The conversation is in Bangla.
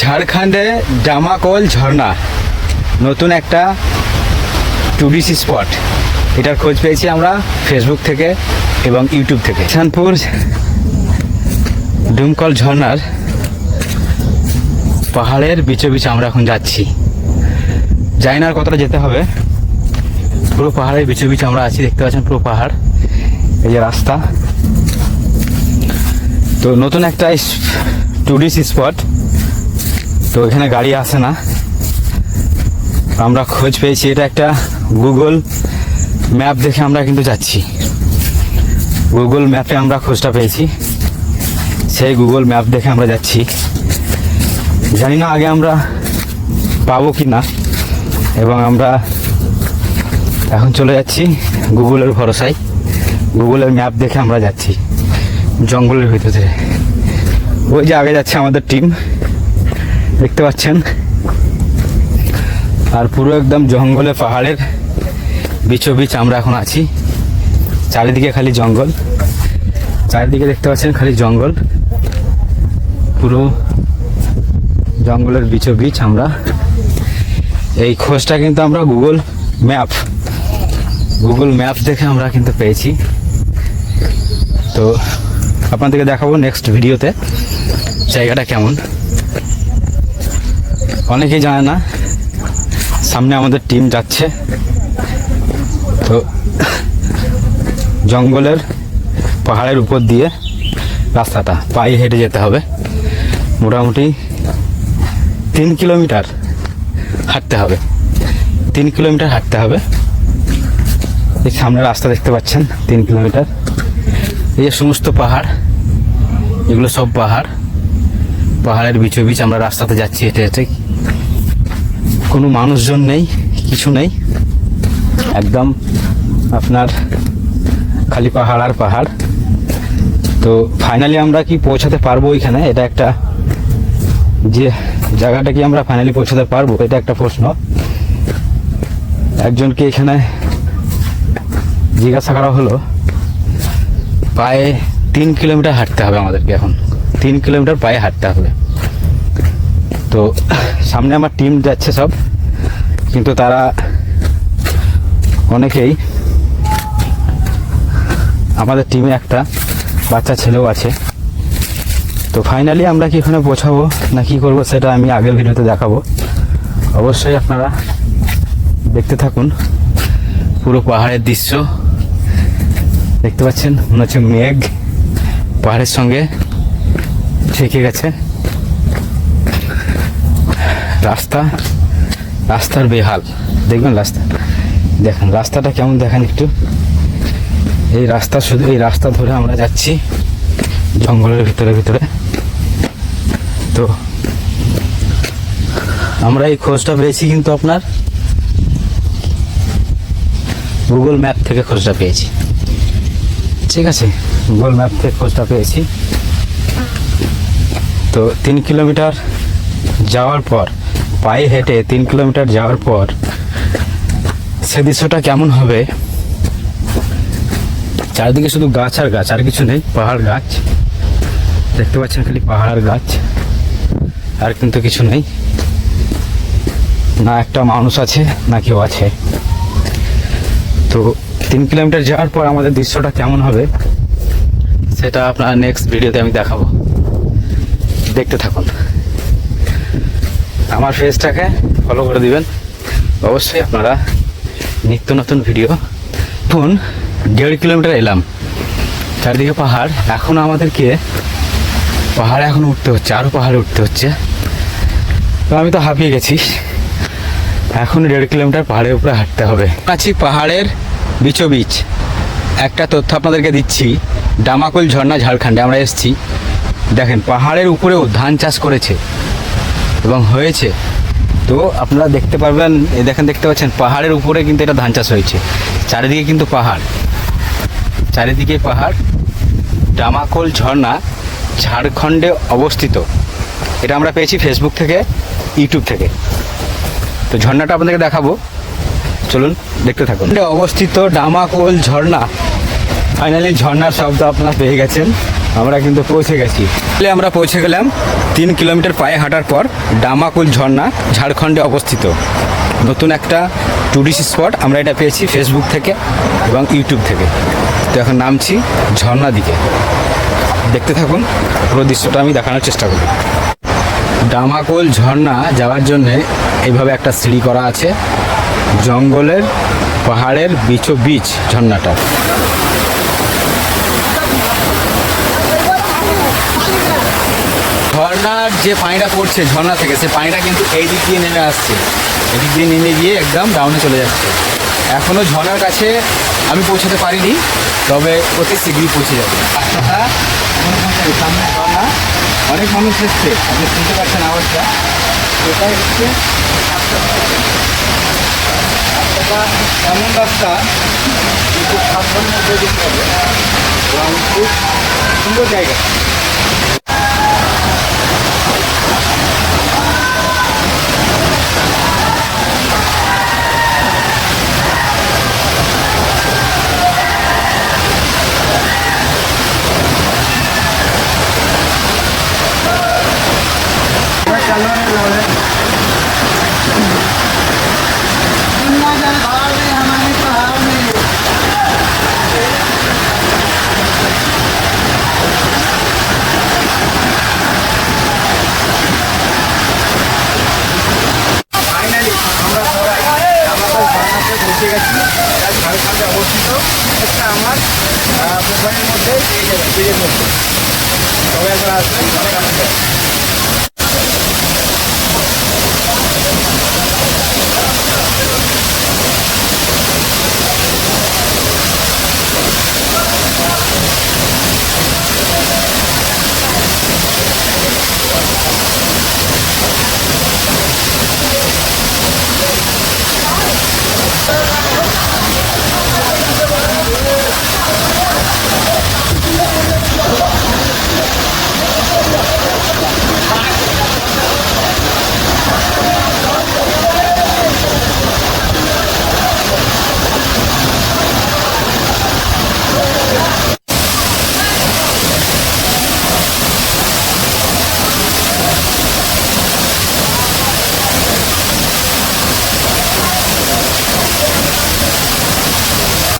ঝাড়খণ্ডে ডামাকল ঝর্ণা। নতুন একটা টুরিস্ট স্পট এটার খোঁজ পেয়েছি আমরা ফেসবুক থেকে এবং ইউটিউব থেকে। শানপুর ডুমকল ঝর্ণার পাহাড়ের বিচে বিচে আমরা এখন যাচ্ছি। জানি না আর কতটা যেতে হবে। পুরো পাহাড়ের বিচে বিচে আমরা আছি, দেখতে পাচ্ছেন পুরো পাহাড়। এই যে রাস্তা। তো নতুন একটা টুরিস্ট স্পট তো এখানে গাড়ি আসে না। আমরা খোঁজ পেয়েছি, এটা একটা গুগল ম্যাপ দেখে আমরা কিন্তু যাচ্ছি। গুগল ম্যাপে আমরা খোঁজটা পেয়েছি। সেই গুগল ম্যাপ দেখে আমরা যাচ্ছি। জানি না আগে আমরা পাবো কি না এবং আমরা এখন চলে যাচ্ছি গুগলের ভরসায়। গুগলের ম্যাপ দেখে আমরা যাচ্ছি জঙ্গলের ভিতরে। ওই যে আগে যাচ্ছে আমাদের টিম দেখতে পাচ্ছেন। আর পুরো একদম জঙ্গলে, পাহাড়ের বিচো বিচ আমরা এখন আছি। চারিদিকে খালি জঙ্গল। চারিদিকে দেখতে পাচ্ছেন খালি জঙ্গল। পুরো জঙ্গলের বিচো বিচ আমরা। এই খোঁজটা কিন্তু আমরা গুগল ম্যাপ গুগল ম্যাপ দেখে আমরা কিন্তু পেয়েছি। তো আপনাদেরকে দেখাবো নেক্সট ভিডিওতে জায়গাটা কেমন। অনেকেই জানে না, সামনে আমাদের টিম যাচ্ছে। তো, জঙ্গলের পাহাড়ের উপর দিয়ে রাস্তাটা, পায়ে হেঁটে যেতে হবে। মোটামুটি তিন কিলোমিটার হাঁটতে হবে। তিন কিলোমিটার হাঁটতে হবে। এই সামনে রাস্তা দেখতে পাচ্ছেন, তিন কিলোমিটার। এই যে সমস্ত পাহাড়, এগুলো সব পাহাড়। পাহাড়ের বিচো বিচ আমরা রাস্তাতে যাচ্ছি হেঁটে হেঁটে। কোনো মানুষজন নেই, কিছু নেই। একদম আপনার খালি পাহাড় আর পাহাড়। তো ফাইনালি আমরা কি পৌঁছাতে পারব ওইখানে? এটা একটা যে জায়গাটা কি আমরা ফাইনালি পৌঁছাতে পারব? এটা একটা প্রশ্ন। একজনকে এখানে জিজ্ঞাসা করা হলো, পায়ে তিন কিলোমিটার হাঁটতে হবে আমাদেরকে এখন। তিন কিলোমিটার পায়ে হাঁটতে হবে। তো সামনে আমার টিম যাচ্ছে সব, কিন্তু তারা অনেকেই আমাদের টিমে একটা বাচ্চা ছেলেও আছে। তো ফাইনালি আমরা কি ওখানে পৌঁছাবো না কি করব সেটা আমি আগের ভিডিওতে দেখাবো। অবশ্যই আপনারা দেখতে থাকুন। পুরো পাহাড়ের দৃশ্য দেখতে পাচ্ছেন, মনে হচ্ছে মেঘ। পাহাড়ের সঙ্গে ঠেকে গেছে। রাস্তা, রাস্তার বেহাল। দেখবেন রাস্তা। দেখেন, রাস্তাটা কেমন দেখেন একটু। এই রাস্তা শুধু এই রাস্তা ধরে আমরা যাচ্ছি জঙ্গলের ভিতরে ভিতরে। তো, আমরা এই খোঁজটা পেয়েছি কিন্তু আপনার গুগল ম্যাপ থেকে খোঁজটা পেয়েছি। ঠিক আছে, গুগল ম্যাপ থেকে খোঁজটা পেয়েছি। তো, তিন কিলোমিটার যাওয়ার পর পায়ে হেঁটে তিন কিলোমিটার যাওয়ার পর সে দৃশ্যটা কেমন হবে? চারিদিকে শুধু গাছ আর গাছ, আর কিছু নেই, পাহাড় গাছ। দেখতে পাচ্ছেন খালি পাহাড় আর গাছ, আর কিন্তু কিছু নেই। না একটা মানুষ আছে, না কেউ আছে। তো তিন কিলোমিটার যাওয়ার পর আমাদের দৃশ্যটা কেমন হবে, সেটা আপনার নেক্সট ভিডিওতে আমি দেখাবো। দেখতে থাকুন। আমার ফেসটাকে ফলো করে দিবেন। অবশ্যই আপনারা নিত্য নতুন ভিডিও এখন দেড় কিলোমিটার এলাম। চারিদিকে পাহাড়। এখন আমাদেরকে পাহাড়ে এখন উঠতে হচ্ছে আরও পাহাড়ে উঠতে হচ্ছে। তো আমি তো হাঁপিয়ে গেছি। এখন দেড় কিলোমিটার পাহাড়ের উপরে হাঁটতে হবে। আছি পাহাড়ের বিচো বিচ একটা তথ্য আপনাদেরকে দিচ্ছি। ডামাকুল ঝর্ণা ঝাড়খণ্ডে আমরা এসেছি। দেখেন, পাহাড়ের উপরেও ধান চাষ করেছে। এবং হয়েছে। তো আপনারা দেখতে পারবেন, এই দেখেন, দেখতে পাচ্ছেন, পাহাড়ের উপরে কিন্তু এটা ধান চাষ হয়েছে। চারিদিকে কিন্তু পাহাড়। চারিদিকে পাহাড়, ডামাকোল ঝর্ণা ঝাড়খণ্ডে অবস্থিত। এটা আমরা পেয়েছি ফেসবুক থেকে ইউটিউব থেকে। তো ঝর্ণাটা আপনাদেরকে দেখাবো। চলুন, দেখতে থাকুন। অবস্থিত ডামাকোল ঝর্ণা। ফাইনালি ঝর্ণার শব্দ আপনারা পেয়ে গেছেন। আমরা কিন্তু পৌঁছে গেছি। আমরা পৌঁছে গেলাম তিন কিলোমিটার পায়ে হাঁটার পর ডামাকুল ঝর্ণা ঝাড়খণ্ডে অবস্থিত। নতুন একটা ট্যুরিস্ট স্পট আমরা এটা পেয়েছি ফেসবুক থেকে এবং ইউটিউব থেকে। তো এখন নামছি ঝর্ণা দিকে। দেখতে থাকুন, পুরো দৃশ্যটা আমি দেখানোর চেষ্টা করি ডামাকুল ঝর্ণা যাওয়ার জন্যে এইভাবে একটা সিঁড়ি করা আছে। জঙ্গলের পাহাড়ের বিচো বিচ ঝর্ণাটা। ঝর্ণার যে পানিটা পড়ছে, ঝর্ণা থেকে সে পানিটা কিন্তু এই দিক দিয়ে নেমে আসছে। এদিক দিয়ে নেমে গিয়ে একদম ডাউনে চলে যাচ্ছে। এখনও ঝর্ণার কাছে আমি পৌঁছাতে পারিনি, তবে অতি শীঘ্রই পৌঁছে যাবে। সামনে অনেক মানুষ এসছে, আপনি শুনতে পাচ্ছেন আওয়াজটা। এটা হচ্ছে এমন রাস্তা যেতে হবে। এবং খুব সুন্দর জায়গা। মোবাইলের মধ্যে সবাই একবার আসবেন ঝর্ণাতে।